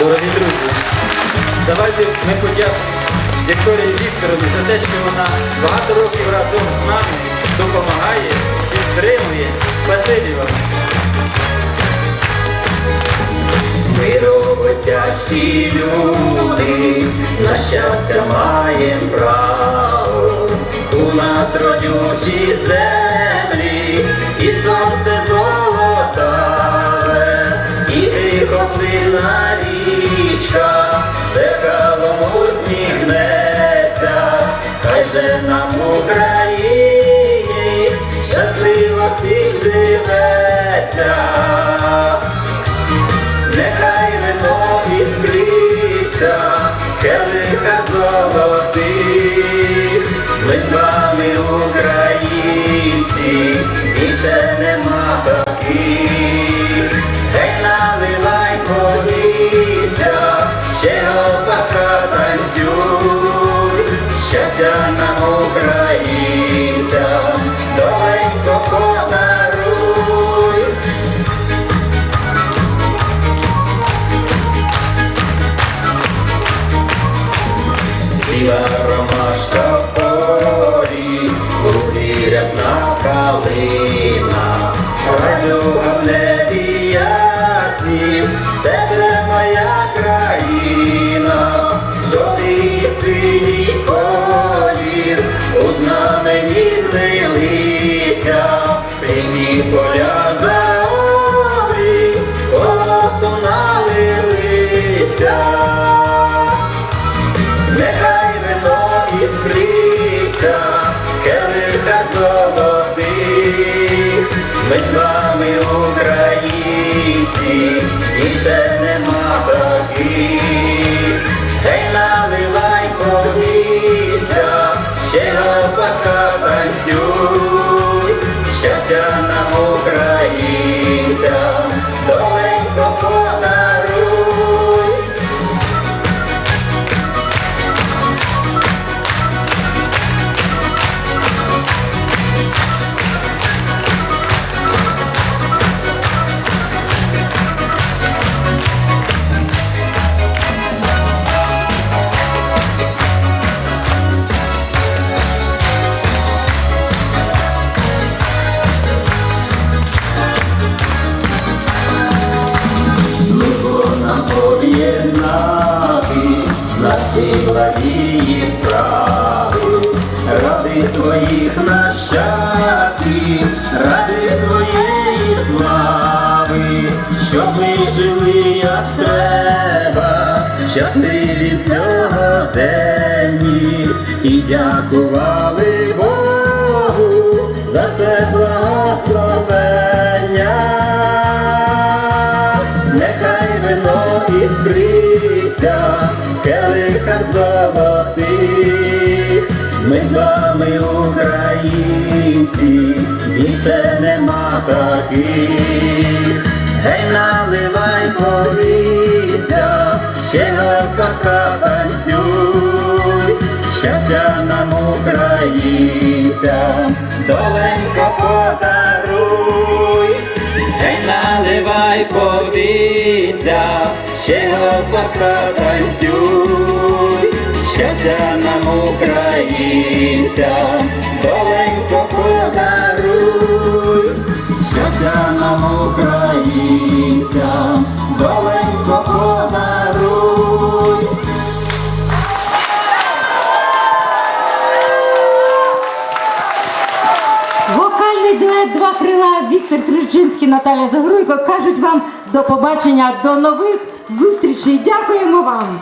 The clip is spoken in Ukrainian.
Дорогі друзі, давайте ми подякуємо Вікторії Вікторовні за те, що вона багато років разом з нами допомагає, підтримує. Спасибі вам. Ми роботящі люди, на щастя маєм право. У нас родючі землі, живеться. Нехай вино іскриться, келиха золотих, ми з вами українці, більше нема ромашка в полі, лузі рясна калина, радюга в небі яснім, це моя країна, жовтий і синій колір, у знамені злилися, пильні поля за обрій, налилися. Золотих, ми з вами українці, більше нема таких. Гей, наливай повіця, ще опака танцюй, щастя нам українцям, ради своїх нащадків, ради своєї слави, щоб ми жили як треба, щасливі всього денні і дякували Богу за це благословення. Нехай вино іскриться, келихах золотих, ми з вами українці, більше нема таких. Гей, наливай повіця, ще опака танцюй, щастя нам українцям, доленько подаруй. Гей, наливай повіця, ще опака танцюй, щастя нам українцям, доленько подаруй, щастя нам українцям, доленько подаруй. Вокальний дует Два крила Віктор Тричинський, Наталя Загруйко кажуть вам до побачення, до нових зустрічей. Дякуємо вам.